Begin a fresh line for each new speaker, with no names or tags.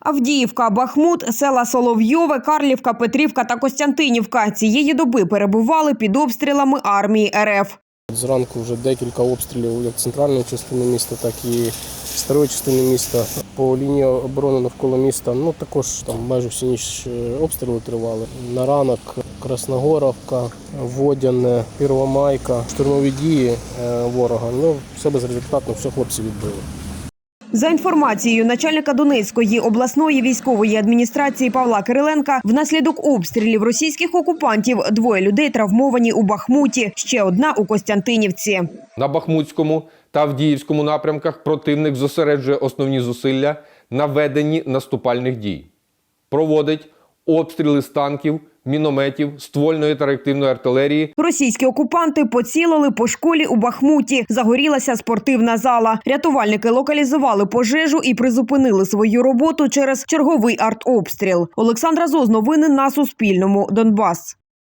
Авдіївка, Бахмут, села Соловйове, Карлівка, Петрівка та Костянтинівка цієї доби перебували під обстрілами армії РФ.
Зранку вже декілька обстрілів як центральної частини міста, так і старої частини міста. По лінії оборони навколо міста ну також там майже всю ніч е, обстріли тривали. На ранок Красногоровка, Водяне, Первомайка, штурмові дії е, ворога. Ну все безрезультатно, все хлопці відбили.
За інформацією начальника Донецької обласної військової адміністрації Павла Кириленка, внаслідок обстрілів російських окупантів двоє людей травмовані у Бахмуті, ще одна у Костянтинівці.
На Бахмутському та Авдіївському напрямках противник зосереджує основні зусилля на веденні наступальних дій. Проводить обстріли з танків, мінометів, ствольної та реактивної артилерії
Російські окупанти поцілили по школі у Бахмуті. Загорілася спортивна зала. Рятувальники локалізували пожежу і призупинили свою роботу через черговий артобстріл. Олександра Зоз, новини на Суспільному. Донбас.